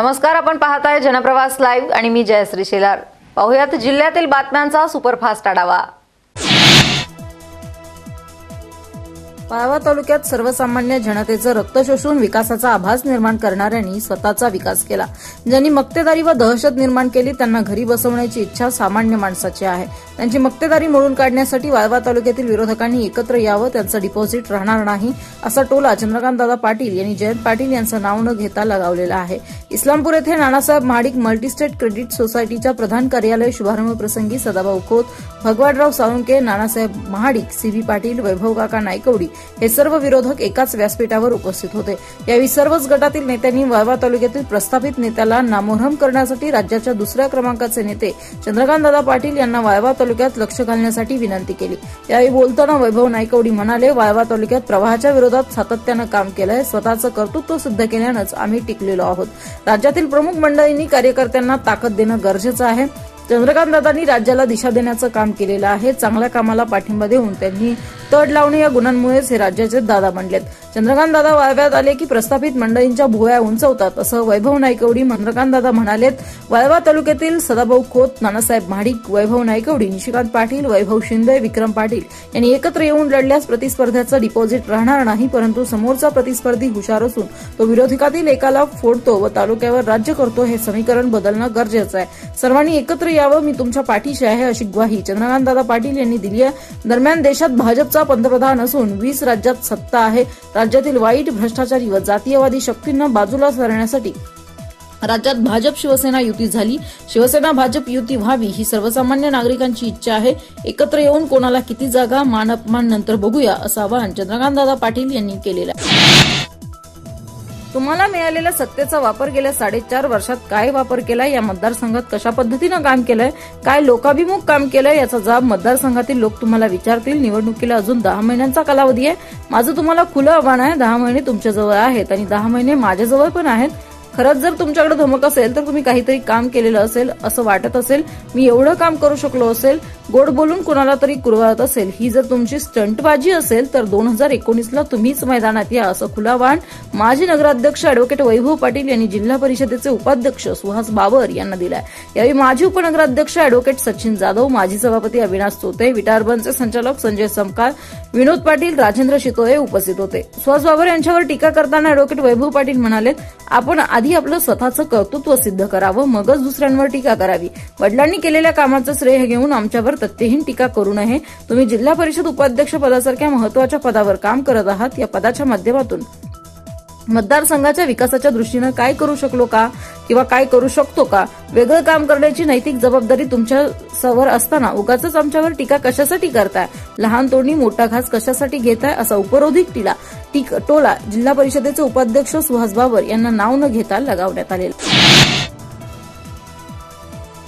नमस्कार आपण पाहताय जनप्रवास लाईव्ह आणि मी जयश्री शेलार. पाहुयात जिल्ह्यातील बातम्यांचा सुपरफास्ट आढावा. पाळवा तालुक्यात सर्वसामान्य जनतेचं रक्त शोषून विकासाचा आभास निर्माण करणाऱ्यांनी स्वतःचा विकास केला. ज्यांनी मक्तेदारी व दहशत निर्माण केली त्यांना घरी बसवण्याची इच्छा सामान्य माणसाची आहे. त्यांची मक्तेदारी मोडून काढण्यासाठी वाळवा तालुक्यातील विरोधकांनी एकत्र यावं त्यांचं डिपॉझिट राहणार नाही असा टोला चंद्रकांतदादा पाटील यांनी जयंत पाटील यांचं नाव न घेता लगावलेला आहे. इस्लामपूर येथे नानासाहेब महाडिक मल्टीस्टेट क्रेडिट सोसायटीच्या प्रधान कार्यालय शुभारंभ प्रसंगी सदाभाऊ खोत भगवानराव साळुंके नानासाहेब महाडिक सीबी पाटील वैभव काका नायकवडी हे सर्व विरोधक एकाच व्यासपीठावर उपस्थित होते. यावेळी सर्वच गटातील नेत्यांनी वाळवा तालुक्यातील प्रस्थापित नेत्याला नामोहरम करण्यासाठी राज्याच्या दुसऱ्या क्रमांकाचे नेते चंद्रकांतदादा पाटील यांना वाळवा तालुक्यात लक्ष घालण्यासाठी विनंती केली. यावेळी बोलताना वैभव नायकवडी म्हणाले वाळवा तालुक्यात प्रवाहाच्या विरोधात सातत्यानं काम केलंय स्वतःचं कर्तृत्व सिद्ध केल्यानंच आम्ही टिकलेलो आहोत. राज्यातील प्रमुख मंडळींनी कार्यकर्त्यांना ताकद देणं गरजेचं आहे. चंद्रकांत दादांनी राज्याला दिशा देण्याचं काम केलेलं आहे. चांगल्या कामाला पाठिंबा देऊन त्यांनी तड लावणे या गुणांमुळेच हे राज्याचे दादा बनलेत. चंद्रकांत दादा वाळव्यात आले की प्रस्थापित मंडळींच्या भुवया उंचवतात असं वैभव नायकवडी चंद्रकांत दादा म्हणालेत. वाळवा तालुक्यातील सदाभाऊ खोत नानासाहेब महाडिक वैभव नायकवडी निशिकांत पाटील वैभव शिंदे विक्रम पाटील यांनी एकत्र येऊन लढल्यास प्रतिस्पर्ध्याचं डिपॉझिट राहणार नाही परंतु समोरचा प्रतिस्पर्धी हुशार असून तो विरोधकातील एकाला फोडतो व तालुक्यावर राज्य करतो हे समीकरण बदलणं गरजेचं आहे. सर्वांनी एकत्र यावं मी तुमच्या पाठीशी आहे अशी ग्वाही चंद्रकांतदादा पाटील यांनी दिली आहे. दरम्यान देशात भाजपचा पंतप्रधान असून वीस राज्यात सत्ता आहे. राज्यातील वाईट भ्रष्टाचारी व जातीयवादी शक्तींना बाजूला सरण्यासाठी राज्यात भाजप शिवसेना युती झाली. शिवसेना भाजप युती व्हावी ही सर्वसामान्य नागरिकांची इच्छा आहे. एकत्र येऊन कोणाला किती जागा मान अपमान नंतर बघूया असं आवाहन चंद्रकांतदादा पाटील यांनी केलेलं आहे. तुम्हाला मिळालेल्या सत्तेचा वापर गेल्या साडेचार वर्षात काय वापर केला या मतदारसंघात कशा पद्धतीनं काम केलंय? काय लोकाभिमुख काम केलंय? याचा जाब मतदारसंघातील लोक तुम्हाला विचारतील. निवडणुकीला अजून दहा महिन्यांचा कालावधी आहे. माझं तुम्हाला खुलं आव्हान आहे. दहा महिने तुमच्याजवळ आहेत आणि दहा महिने माझ्याजवळ पण आहेत. खरंच जर तुमच्याकडे धमक असेल तर तुम्ही काहीतरी काम केलेलं असेल असं वाटत असेल मी एवढं काम करू शकलो असेल गोड बोलून कुणाला तरी कुरवाळत असेल ही जर तुमची स्टंटबाजी असेल तर दोन हजार एकोणीसला तुम्हीच मैदानात या असं खुलावान माजी नगराध्यक्ष अॅडव्होकेट वैभव पाटील यांनी जिल्हा परिषदेचे उपाध्यक्ष सुहास बाबर यांना दिलाय. यावेळी माजी उपनगराध्यक्ष अॅडव्होकेट सचिन जाधव माजी सभापती अविनाश चोते विटारबनचे संचालक संजय समकार विनोद पाटील राजेंद्र शितोळे उपस्थित होते. सुहास बाबर यांच्यावर टीका करताना अॅडव्होकेट वैभव पाटील म्हणाले आपण आधी आपलं स्वतःचं कर्तृत्व सिद्ध करावं मगच दुसऱ्यांवर टीका करावी. वडिलांनी केलेल्या कामाचं श्रेय घेऊन आमच्यावर तथ्यहीन टीका करू नये. तुम्ही जिल्हा परिषद उपाध्यक्ष पदासारख्या महत्त्वाच्या पदावर काम करत आहात या पदाच्या माध्यमातून. मतदारसंघाच्या विकासाच्या दृष्टीनं काय करू शकलो का? किंवा काय करू शकतो का? वेगळं काम करण्याची नैतिक जबाबदारी तुमच्या सवर असताना उगाच आमच्यावर टीका कशासाठी करताय? लहान तोंडी मोठा घास कशासाठी घेताय? असा उपरोधिक टीला टोला जिल्हा परिषदेचे उपाध्यक्ष सुहास बाबर यांना नाव न घेता लगावण्यात आलेला.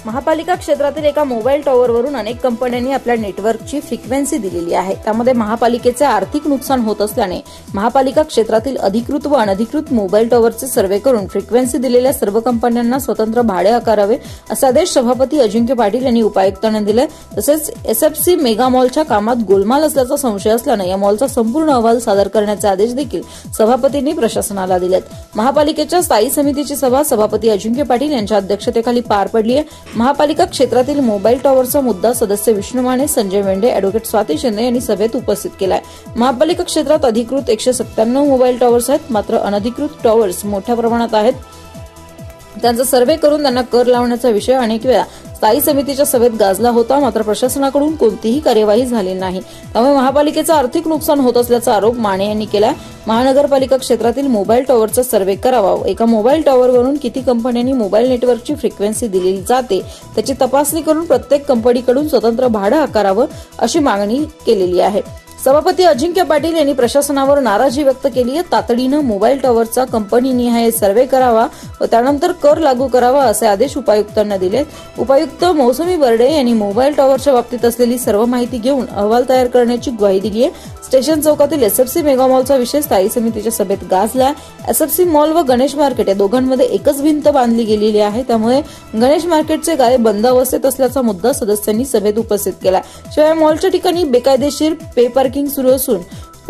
महापालिका क्षेत्रातील एका मोबाईल टॉवरवरून अनेक कंपन्यांनी आपल्या नेटवर्कची फ्रिक्वेन्सी दिलेली आहे. त्यामध्ये महापालिकेचे आर्थिक नुकसान होत असल्याने महापालिका क्षेत्रातील अधिकृत व अनधिकृत मोबाईल टॉवरचे सर्वे करून फ्रिक्वेन्सी दिलेल्या सर्व कंपन्यांना स्वतंत्र भाडे आकारावे असे आदेश सभापती अजिंक्य पाटील यांनी उपायुक्तांना दिले. तसेच एसएफसी मेगा मॉलच्या कामात गोलमाल असल्याचा संशय असल्याने या मॉलचा संपूर्ण अहवाल सादर करण्याचे आदेश देखील सभापतींनी प्रशासनाला दिलेत. महापालिकेच्या स्थायी समितीची सभा सभापती अजिंक्य पाटील यांच्या अध्यक्षतेखाली पार पडली आहे महापालिका क्षेत्रातील मोबाईल टॉवरचा मुद्दा सदस्य विष्णू माने संजय मेंढे अॅडव्होकेट स्वाती शिंदे यांनी सभेत उपस्थित केलाय. महापालिका क्षेत्रात अधिकृत एकशे सत्त्याण्णव मोबाईल टॉवर्स आहेत मात्र अनधिकृत टॉवर्स मोठ्या प्रमाणात आहेत. त्यांचा सर्व्हे करून त्यांना कर लावण्याचा विषय अनेक वेळा स्थायी समितीच्या सभेत गाजला होता मात्र प्रशासनाकडून कोणतीही कार्यवाही झाली नाही. त्यामुळे महापालिकेचं आर्थिक नुकसान होत असल्याचा आरोप माने यांनी केला महानगरपालिका क्षेत्रातील मोबाईल टॉवरचा सर्वे करावा. एका मोबाईल टॉवरवरून किती कंपन्यांनी मोबाईल नेटवर्कची फ्रिक्वेन्सी दिलेली जाते त्याची तपासणी करून प्रत्येक कंपनीकडून स्वतंत्र भाडं आकारावं अशी मागणी केलेली आहे. सभापती अजिंक्य पाटील यांनी प्रशासनावर नाराजी व्यक्त केली आहे. तातडीनं मोबाईल टॉवरचा कंपनीनिहाय सर्व्हे करावा व त्यानंतर कर लागू करावा असे आदेश उपायुक्तांना दिले उपायुक्त मौसमी बर्डे यांनी मोबाईल टॉवरच्या बाबतीत असलेली सर्व माहिती घेऊन अहवाल तयार करण्याची ग्वाही दिली आहे. स्टेशन चौकातील एसएफसी मेगा मॉलचा विषय स्थायी समितीच्या सभेत गाजला. एसएफसी मॉल व गणेश मार्केट या दोघांमध्ये एकच भिंत बांधली गेलेली आहे. त्यामुळे गणेश मार्केटचे गाळे बंद अवस्थेत असल्याचा मुद्दा सदस्यांनी सभेत उपस्थित केला. शिवाय मॉलच्या ठिकाणी बेकायदेशीर पे पार्किंग सुरू असून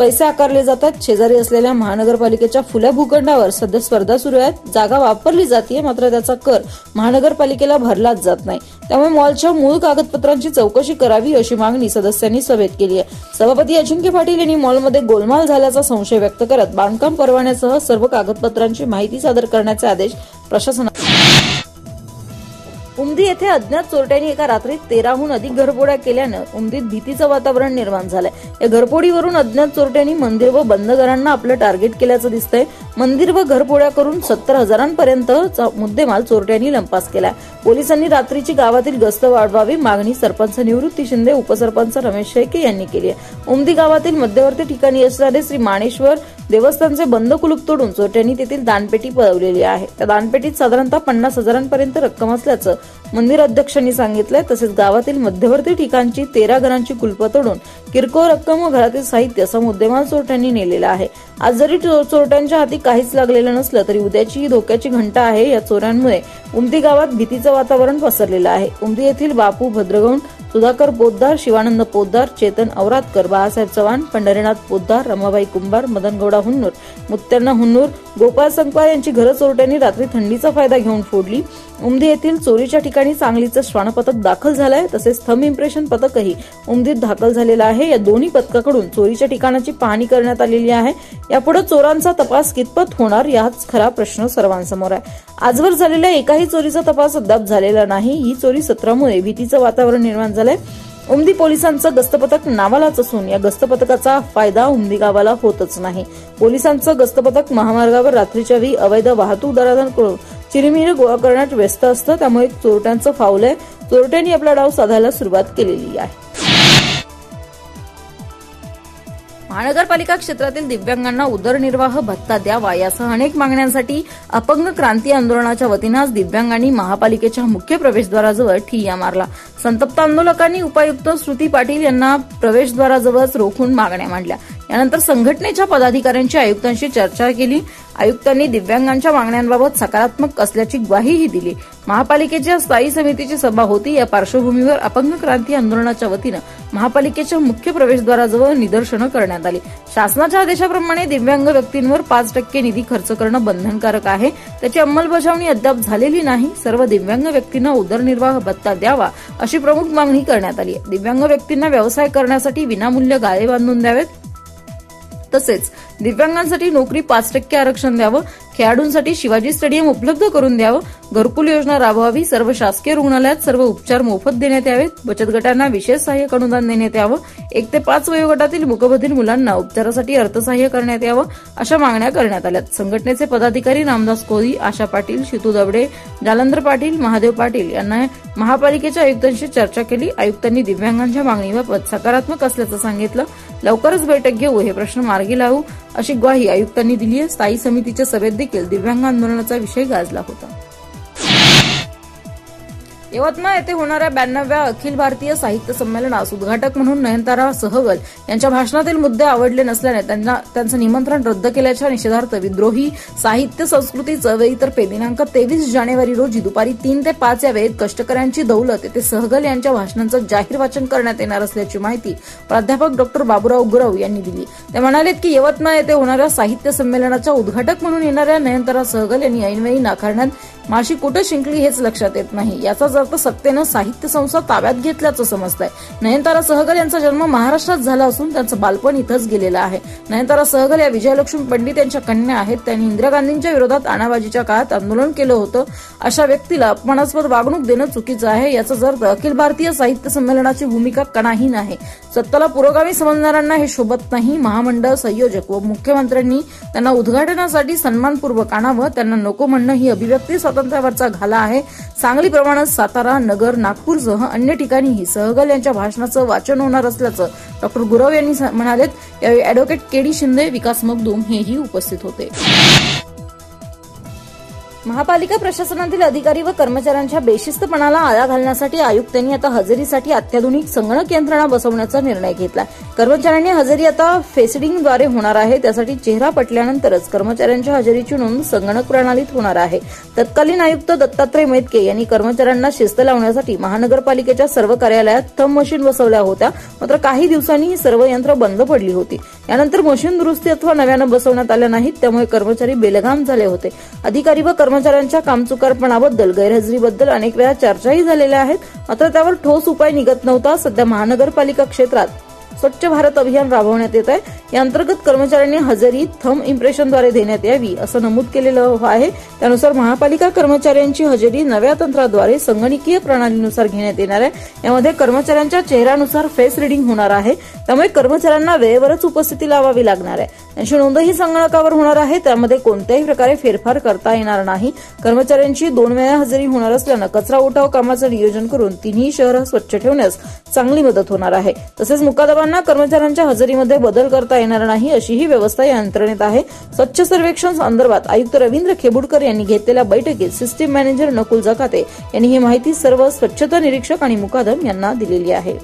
पैसे आकारले जातात. शेजारी असलेल्या महानगरपालिकेच्या फुल्या भूखंडावर सध्या स्पर्धा सुरू आहेत. जागा वापरली जाते मात्र त्याचा कर महानगरपालिकेला भरलाच जात नाही. त्यामुळे मॉलच्या मूळ कागदपत्रांची चौकशी करावी अशी मागणी सदस्यांनी सभेत केली आहे. सभापती अजिंक्य पाटील यांनी मॉलमध्ये गोलमाल झाल्याचा संशय व्यक्त करत बांधकाम परवान्यासह सर्व कागदपत्रांची माहिती सादर करण्याचे आदेश प्रशासनाला उमदी येथे अज्ञात चोरट्यांनी एका रात्रीत तेराहून अधिक घरफोड्या केल्यानं उमदीत भीतीचं वातावरण निर्माण झालंय. या घरफोडीवरून अज्ञात चोरट्यांनी मंदिर व बंद घरांना आपलं टार्गेट केल्याचं दिसतंय. मंदिर व घरफोड्या करून सत्तर हजारांपर्यंत मुद्देमाल चोरट्यांनी लंपास केलाय. पोलिसांनी रात्रीची गावातील गस्त वाढवावी मागणी सरपंच निवृत्ती शिंदे उपसरपंच रमेश शेळके यांनी केली आहे. उमदी गावातील मध्यवर्ती ठिकाणी असणारे श्री माणेश्वर देवस्थानचे बंद कुलूप तोडून चोरट्यांनी तेथील दानपेटी पळवलेली आहे. त्या दानपेटीत साधारणतः पन्नास हजारांपर्यंत रक्कम असल्याचं मंदिर अध्यक्षांनी सांगितलंय. तसेच गावातील मध्यवर्ती ठिकाणची तेरा घरांची कुलप तोडून किरकोळ रक्कम व घरातील साहित्य असा मुद्देमाल चोरट्यांनी नेलेला आहे. आज जरी चोरट्यांच्या हाती काहीच लागलेलं नसलं तरी उद्याची ही धोक्याची घंटा आहे या चोऱ्यांमुळे उमदी गावात भीतीचं वातावरण पसरलेलं आहे. उमदी येथील बापू भद्रगौंड सुधाकर पोद्दार शिवानंद पोद्दार चेतन औरातकर बाळासाहेब चव्हाण पंढरीनाथ पोद्दार रमाबाई कुंभार मदनगौडा हुन्नूर मुत्यांना हुन्नूर गोपाळ संकपाळ यांची घरं चोरट्यांनी रात्री थंडीचा फायदा घेऊन फोडली. उमदी येथील चोरीच्या ठिकाणी सांगलीचं श्वान पथक दाखल झालंय तसेच थम इम्प्रेशन पथकही उमदीत दाखल झालेलं आहे. या दोन्ही पथकाकडून चोरीच्या ठिकाणाची पाहणी करण्यात आलेली आहे. यापुढे चोरांचा तपास कितपत होणार याच खरा प्रश्न सर्वांसमोर आहे. आजवर झालेल्या एकाही चोरीचा तपास अद्याप झालेला नाही. ही चोरी सत्रामुळे भीतीचं वातावरण निर्माण झालं झालंय. उमदी पोलिसांचं गस्तपथक नावालाच असून या गस्तपथकाचा फायदा उमदी गावाला होतच नाही. पोलिसांचं गस्तपथक महामार्गावर रात्रीच्या वेळी अवैध वाहतूक करून चिरीमिरी गोळा करण्यात व्यस्त असतं. त्यामुळे चोरट्यांचं फावलंय चोरट्यांनी आपला डाव साधायला सुरुवात केलेली आहे. महानगरपालिका क्षेत्रातील दिव्यांगांना उदरनिर्वाह भत्ता द्यावा यासह अनेक मागण्यांसाठी अपंग क्रांती आंदोलनाच्या वतीनं आज दिव्यांगांनी महापालिकेच्या मुख्य प्रवेशद्वाराजवळ ठिय्या मारला. संतप्त आंदोलकांनी उपायुक्त श्रुती पाटील यांना प्रवेशद्वाराजवळच रोखून मागण्या मांडल्या. यानंतर संघटनेच्या पदाधिकाऱ्यांची आयुक्तांशी चर्चा केली. आयुक्तांनी दिव्यांगांच्या मागण्यांबाबत सकारात्मक असल्याची ग्वाहीही दिली. महापालिकेच्या स्थायी समितीची सभा होती. या पार्श्वभूमीवर अपंग क्रांती आंदोलनाच्या वतीनं महापालिकेच्या मुख्य प्रवेशद्वाराजवळ निदर्शनं करण्यात आली. शासनाच्या आदेशाप्रमाणे दिव्यांग व्यक्तींवर पाच टक्के निधी खर्च करणं बंधनकारक आहे. त्याची अंमलबजावणी अद्याप झालेली नाही. सर्व दिव्यांग व्यक्तींना उदरनिर्वाह भत्ता द्यावा अशी प्रमुख मागणी करण्यात आली. दिव्यांग व्यक्तींना व्यवसाय करण्यासाठी विनामूल्य गाळे बांधून द्यावेत. तसेच दिव्यांगांसाठी नोकरी पाच टक्के आरक्षण द्यावं खेळाडूंसाठी शिवाजी स्टेडियम उपलब्ध करून द्यावं घरकुल योजना राबवावी सर्व शासकीय रुग्णालयात सर्व उपचार मोफत देण्यात यावेत बचत गटांना विशेष सहाय्यक अनुदान देण्यात यावं एक ते पाच वयोगटातील मुकबधील मुलांना उपचारासाठी अर्थसहाय्य करण्यात यावं अशा मागण्या करण्यात आल्या संघटनेचे पदाधिकारी रामदास कोळी आशा पाटील शितू दबडे जालंधर पाटील महादेव पाटील यांना महापालिकेच्या आयुक्तांशी चर्चा केली. आयुक्तांनी दिव्यांगांच्या मागणीबाबत सकारात्मक असल्याचं सांगितलं. लवकरच बैठक घेऊ हे प्रश्न मार्गी लावू. अशी ग्वाही आयुक्तांनी दिली आहे. स्थायी समितीच्या सभेत देखील दिव्यांग आंदोलनाचा विषय गाजला होता. यवतमाळ येथे होणाऱ्या ब्याण्णव्या अखिल भारतीय साहित्य संमेलनास उद्घाटक म्हणून नयनतारा सहगल यांच्या भाषणातील मुद्दे आवडले नसल्याने त्यांना त्यांचं निमंत्रण रद्द केल्याच्या निषेधार्थ विद्रोही साहित्य संस्कृती चळवळीतर्फे दिनांक तेवीस जानेवारी रोजी दुपारी तीन ते पाच या वेळेत कष्टकऱ्यांची दौलत येथे सहगल यांच्या भाषणांचं जाहीर वाचन करण्यात येणार असल्याची माहिती प्राध्यापक डॉक्टर बाबुराव गुरव यांनी दिली. ते म्हणाले की यवतमाळ येथे होणाऱ्या साहित्य संमेलनाच्या उद्घाटक म्हणून येणाऱ्या नयनतारा सहगल यांनी ऐनवेळी नाकारण्यात माशी कुठे शिंकली हेच लक्षात येत नाही. याचाच अर्थ सत्तेनं साहित्य संस्था ताब्यात घेतल्याचं समजत आहे नयनतारा सहगल यांचा जन्म महाराष्ट्रात झाला असून त्यांचं बालपण इथंच गेलेलं आहे. नयनतारा सहगल या विजयलक्ष्मी पंडित यांच्या कन्या आहेत. त्यांनी इंदिरा गांधींच्या विरोधात आणाबाजीच्या काळात आंदोलन केलं होतं. अशा व्यक्तीला अपमानास्पद वागणूक देणं चुकीचं आहे. याचा अर्थ अखिल भारतीय साहित्य संमेलनाची भूमिका कणाहीन आहे सत्ताला पुरोगामी समजणाऱ्यांना हे शोभत नाही. महामंडळ संयोजक व मुख्यमंत्र्यांनी त्यांना उद्घाटनासाठी सन्मानपूर्वक आणावं. त्यांना नको म्हणणं ही अभिव्यक्ती स्वातंत्र्यावरचा घाला आहे. सांगली प्रमाणात सातारा नगर नागपूरसह अन्य ठिकाणीही सहगल यांच्या भाषणाचं वाचन होणार असल्याचं डॉक्टर गुरव यांनी म्हणालेत. यावेळी अॅडव्होकेट केडी शिंदे विकास मगदूम हेही उपस्थित होते. महापालिका प्रशासनातील अधिकारी व कर्मचाऱ्यांच्या बेशिस्तपणाला आळा घालण्यासाठी आयुक्तांनी आता हजेरीसाठी अत्याधुनिक संगणक यंत्रणा बसवण्याचा निर्णय घेतला कर्मचाऱ्यांनी हजेरी आता फेसिडिंगद्वारे होणार आहे. त्यासाठी चेहरा पटल्यानंतरच कर्मचाऱ्यांच्या हजेरीची नोंद संगणक प्रणालीत होणार आहे. तत्कालीन आयुक्त दत्तात्रय मेतके यांनी कर्मचाऱ्यांना शिस्त लावण्यासाठी महानगरपालिकेच्या सर्व कार्यालयात थंब मशीन बसवल्या होत्या. मात्र काही दिवसांनी ही सर्व यंत्र बंद पडली होती. यानंतर मशीन दुरुस्ती अथवा नव्यानं बसवण्यात आल्या नाहीत त्यामुळे कर्मचारी बेलगाम झाले होते. अधिकारी व कर्मचाऱ्यांच्या कामचुकारपणाबद्दल गैरहजेरीबद्दल अनेक वेळा चर्चाही झालेल्या आहेत. मात्र त्यावर ठोस उपाय निघत नव्हता. सध्या महानगरपालिका क्षेत्रात स्वच्छ भारत अभियान राबवण्यात येत आहे या अंतर्गत कर्मचाऱ्यांनी हजेरी थंब इम्प्रेशनद्वारे देण्यात यावी असं नमूद केलेलं आहे. त्यानुसार महापालिका कर्मचाऱ्यांची हजेरी नव्या तंत्राद्वारे संगणकीय प्रणालीनुसार घेण्यात येणार आहे. यामध्ये कर्मचाऱ्यांच्या चेहऱ्यानुसार फेस रिडिंग होणार आहे. त्यामुळे कर्मचाऱ्यांना वेळेवरच उपस्थिती लावावी लागणार आहे. त्यांची नोंदही संगणकावर होणार आहे. त्यामध्ये कोणत्याही प्रकारे फेरफार करता येणार नाही. कर्मचाऱ्यांची दोन वेळा हजेरी होणार असल्यानं कचरा उठाव कामाचं नियोजन करून तिन्ही शहरं स्वच्छ ठेवण्यास चांगली मदत होणार आहे. तसेच मुकादमांना कर्मचाऱ्यांच्या हजेरीमध्ये बदल करता येणार नाही अशीही व्यवस्था या यंत्रणेत आहे. स्वच्छ सर्वेक्षण संदर्भात आयुक्त रवींद्र खेबुडकर यांनी घेतलेल्या बैठकीत सिस्टीम मॅनेजर नकुल जकाते यांनी ही माहिती सर्व स्वच्छता निरीक्षक आणि मुकादम यांना दिलेली आहे.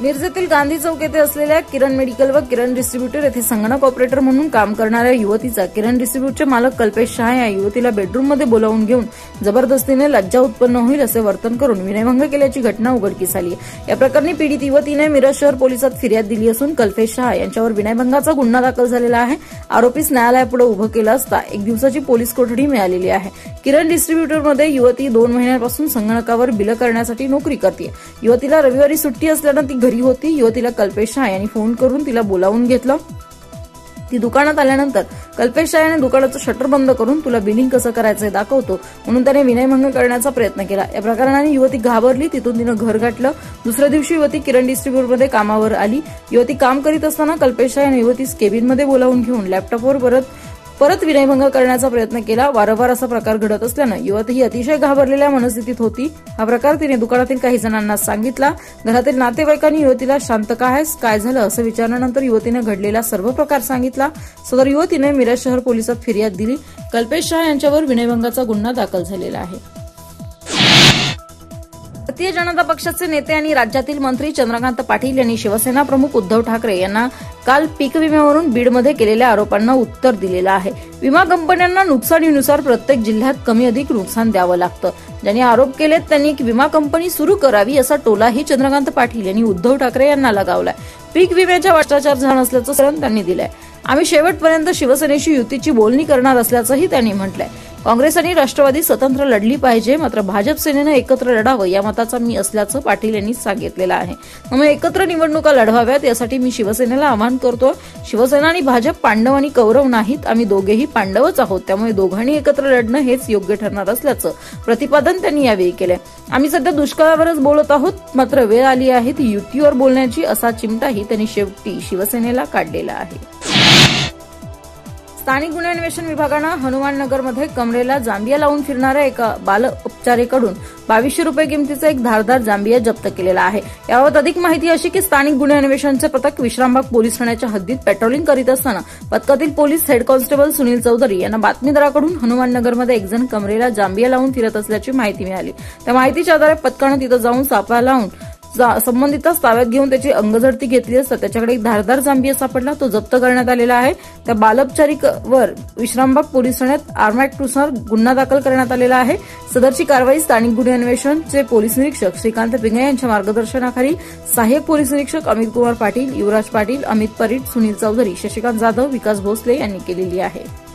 मिरजेतील गांधी चौक येथे असलेल्या किरण मेडिकल व किरण डिस्ट्रीब्युटर येथे संगणक ऑपरेटर म्हणून काम करणाऱ्या युवतीचा किरण डिस्ट्रीब्युटरचे मालक कल्पेश शहा या युवतीला बेडरूममध्ये बोलावून घेऊन जबरदस्तीने लज्जा उत्पन्न होईल असे वर्तन करून विनयभंग केल्याची घटना उघडकीस आली या प्रकरणी पीडित युवतीने मिरज शहर पोलिसात फिर्याद दिली असून कल्पेश शहा यांच्यावर विनयभंगाचा गुन्हा दाखल झालेला आहे. आरोपीस न्यायालयापुढे उभं केलं असता एक दिवसाची पोलीस कोठडी मिळालेली आहे. किरण डिस्ट्रीब्युटरमध्ये युवती दोन महिन्यांपासून संगणकावर बिलं करण्यासाठी नोकरी करते युवतीला रविवारी सुट्टी असल्यानं ती घरी होती. युवतीला कल्पेश शाह यांनी फोन करून तिला बोलावून घेतलं. ती दुकानात आल्यानंतर कल्पेश शाह याने दुकानाचं शटर बंद करून तुला बिलिंग कसं करायचं दाखवतो. म्हणून त्याने विनयभंग करण्याचा प्रयत्न केला. या प्रकरणाने युवती घाबरली. तिथून तिनं घर गाठलं. दुसऱ्या दिवशी युवती किरण डिस्ट्रीब्यूटमध्ये कामावर आली. युवती काम करीत असताना कल्पेश शाह याने युवतीस केबिनमध्ये बोलावून घेऊन लॅपटॉपवर परत परत विनयभंग करण्याचा प्रयत्न केला. वारंवार असा प्रकार घडत असल्यानं युवती ही अतिशय घाबरलेल्या मनस्थितीत होती. हा प्रकार तिने दुकानातील काही जणांना सांगितला. घरातील नातेवाईकांनी युवतीला शांत काय काय झालं? असं विचारल्यानंतर युवतीने घडलेला सर्व प्रकार सांगितला. सदर युवतीने मिरज शहर पोलिसात फिर्याद दिली. कल्पेश शाह यांच्यावर विनयभंगाचा गुन्हा दाखल झालेला आहे. भारतीय जनता पक्षाचे नेते आणि राज्यातील मंत्री चंद्रकांत पाटील यांनी शिवसेना प्रमुख उद्धव ठाकरे यांना काल पीक विम्यावरून बीडमध्ये केलेल्या आरोपांना उत्तर दिलेलं आहे. विमा कंपन्यांना नुकसानीनुसार प्रत्येक जिल्ह्यात कमी अधिक नुकसान द्यावं लागतं. ज्यांनी आरोप केलेत त्यांनी एक विमा कंपनी सुरू करावी असा टोलाही चंद्रकांत पाटील यांनी उद्धव ठाकरे यांना लगावलाय. पीक विम्याच्या भ्रष्टाचार झाला असल्याचं सरण त्यांनी दिलंय. आम्ही शेवटपर्यंत शिवसेनेशी युतीची बोलणी करणार असल्याचंही त्यांनी म्हटलंय. काँग्रेस आणि राष्ट्रवादी स्वतंत्र लढली पाहिजे मात्र भाजप सेनेनं एकत्र लढावं या मताचा मी असल्याचं पाटील यांनी सांगितलेलं आहे. त्यामुळे एकत्र निवडणुका लढवाव्यात यासाठी मी शिवसेनेला आवाहन करतो शिवसेना आणि भाजप पांडव आणि कौरव नाहीत आम्ही दोघेही पांडवच आहोत. त्यामुळे दोघांनी एकत्र लढणं हेच योग्य ठरणार असल्याचं प्रतिपादन त्यांनी यावेळी केलंय. आम्ही सध्या दुष्काळावरच बोलत आहोत मात्र वेळ आली आहे ती युतीवर बोलण्याची असा चिमटाही त्यांनी शेवटी शिवसेनेला काढलेला आहे. स्थानिक गुन्हे अन्वेषण विभागानं हनुमाननगरमध्ये कमरेला जांबिया लावून फिरणाऱ्या एका बाल उपचारेकडून बावीसशे रुपये किमतीचा एक धारदार जांबिया जप्त केलेला आहे. याबाबत अधिक माहिती अशी की स्थानिक गुन्हे अन्वेषणचे पथक विश्रामबाग पोलीस ठाण्याच्या हद्दीत पेट्रोलिंग करीत असताना पथकातील police head constable Sunil Chaudhari यांना बातमीदाराकडून हनुमाननगरमध्ये एक जण कमरेला जांबिया लावून फिरत असल्याची माहिती मिळाली. त्या माहितीच्या आधारे पथकानं तिथं जाऊन सापळा लावून संबंधितास ताब्यात घेऊन त्याची अंगझडती घेतली असता त्याच्याकडे एक धारदार जांभी सापडला तो जप्त करण्यात आलेला आहे. त्या बालपचारिकवर विश्रामबाग पोलीस ठाण्यात आरमॅक्टनुसार गुन्हा दाखल करण्यात आलेला आहे. सदरची कारवाई स्थानिक गुन्हे अन्वेषणचे पोलीस निरीक्षक श्रीकांत पिंगे यांच्या मार्गदर्शनाखाली सहाय्यक पोलीस निरीक्षक अमित कुमार पाटील युवराज पाटील अमित परीट सुनील चौधरी शशिकांत जाधव विकास भोसले यांनी केलेली आहे.